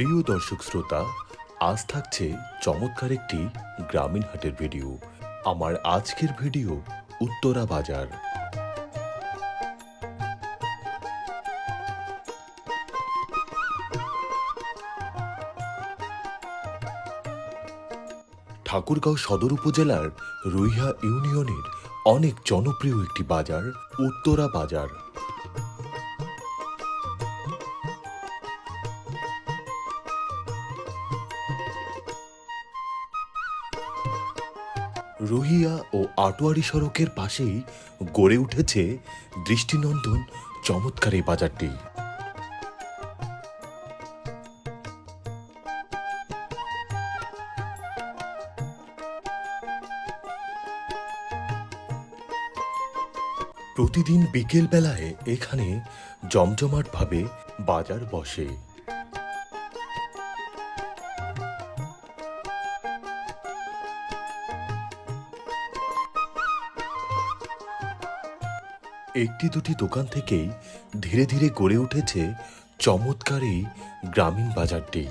প্রিয় দর্শক শ্রোতা, আজ থাকছে চমৎকার একটি গ্রামীণ হাটের ভিডিও। আমার আজকের ভিডিও উত্তরা বাজার। ঠাকুরগাঁও সদর উপজেলার রুইহা ইউনিয়নের অনেক জনপ্রিয় একটি বাজার উত্তরা বাজার। রুহিয়া ও আটোয়ারি সড়কের পাশেই গড়ে উঠেছে দৃষ্টিনন্দন চমৎকার এই বাজারটি। প্রতিদিন বিকেল বেলায় এখানে জমজমাটভাবে বাজার বসে। একটি দুটি দোকান থেকেই ধীরে ধীরে গড়ে উঠেছে চমৎকার এই গ্রামীণ বাজারটি।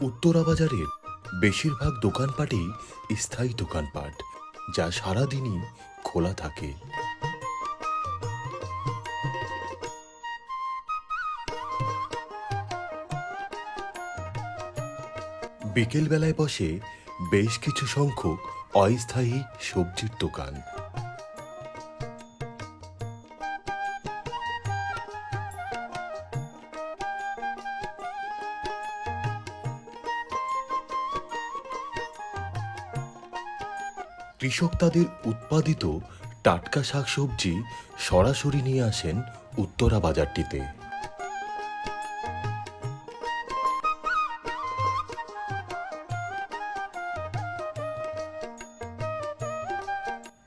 উত্তরা বাজারের বেশিরভাগ দোকানপাটই স্থায়ী দোকানপাট, যা সারাদিনই খোলা থাকে। বিকেল বেলায় বসে বেশ কিছু সংখ্যক অস্থায়ী সবজির দোকান। কৃষক তাদের উৎপাদিত টাটকা শাকসবজি সরাসরি নিয়ে আসেন উত্তরা বাজারটিতে।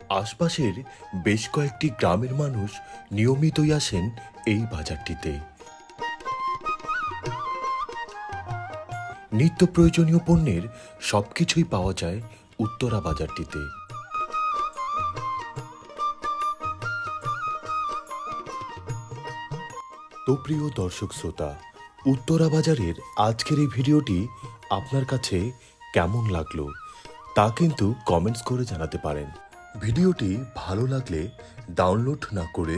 আশপাশের বেশ কয়েকটি গ্রামের মানুষ নিয়মিতই আসেন এই বাজারটিতে। নিত্য প্রয়োজনীয় পণ্যের সবকিছুই পাওয়া যায় উত্তরা বাজারটিতে। তো প্রিয় দর্শক শ্রোতা, উত্তরা বাজারের আজকের এই ভিডিওটি আপনার কাছে কেমন লাগল তা কিন্তু কমেন্টস করে জানাতে পারেন। ভিডিওটি ভালো লাগলে ডাউনলোড না করে